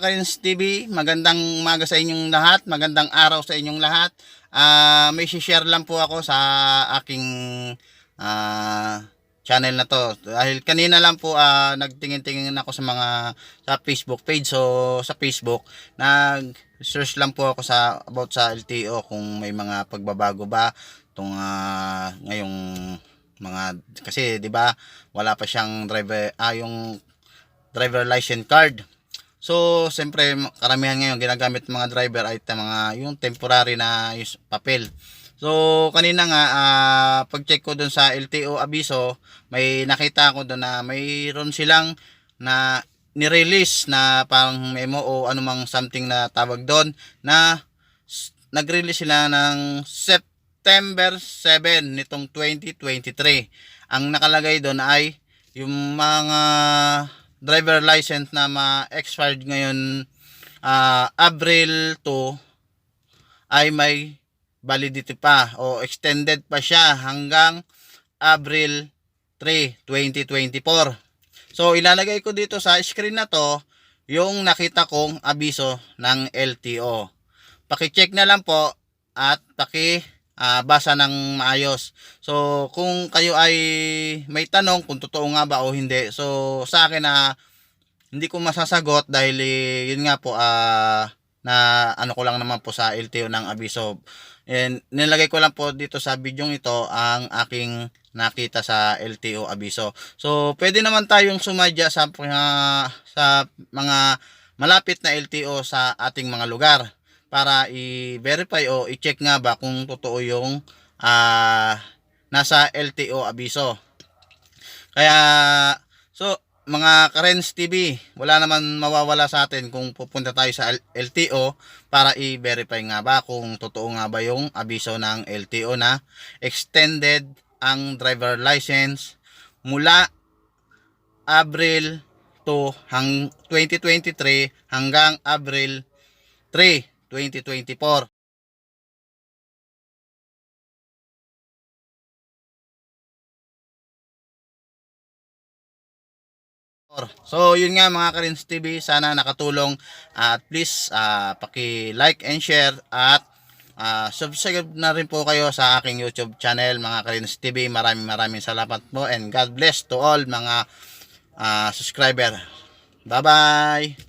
Karins TV, magandang umaga sa inyong lahat, magandang araw sa inyong lahat. Ah, may share lang po ako sa aking ah, channel na to. Dahil kanina lang po ah, nagtingin-tingin ako sa mga sa Facebook page. So sa Facebook, nag-search lang po ako sa about sa LTO kung may mga pagbabago ba tong ah, ngayong mga kasi 'di ba wala pa siyang driver ah yung driver license card. So, siyempre, karamihan ngayon ginagamit ng mga driver ay mga yung temporary na yung papel. So, kanina nga, ah, pag-check ko dun sa LTO abiso, may nakita ko dun na mayroon silang na nirelease na parang memo o anumang something na tawag doon na nag-release sila ng September 7 nitong 2023. Ang nakalagay doon ay yung mga driver license na ma-expired ngayon ah, April 2 ay may validity pa o extended pa siya hanggang April 3, 2024. So ilalagay ko dito sa screen na to yung nakita kong abiso ng LTO. Paki-check na lang po at paki ah, basa ng maayos. So, kung kayo ay may tanong kung totoo nga ba o hindi, so sa akin na hindi ko masasagot dahil eh, yun nga po ah, na ano ko lang naman po sa LTO ng abiso. And nilagay ko lang po dito sa video ito ang aking nakita sa LTO abiso. So, pwede naman tayong sumadya sa mga, sa mga malapit na LTO sa ating mga lugar para i-verify o i-check nga ba kung totoo yung ah, nasa LTO abiso. Kaya, so, mga Karens TV, wala naman mawawala sa atin kung pupunta tayo sa LTO para i-verify nga ba kung totoo nga ba yung abiso ng LTO na extended ang driver license mula April 2 hang 2023 hanggang April 3, 2024. So, yun nga mga Karins TV, sana nakatulong at please ah, paki-like and share at ah, subscribe na rin po kayo sa aking YouTube channel mga Karins TV. Maraming maraming salamat po and God bless to all mga ah, subscriber. Bye-bye!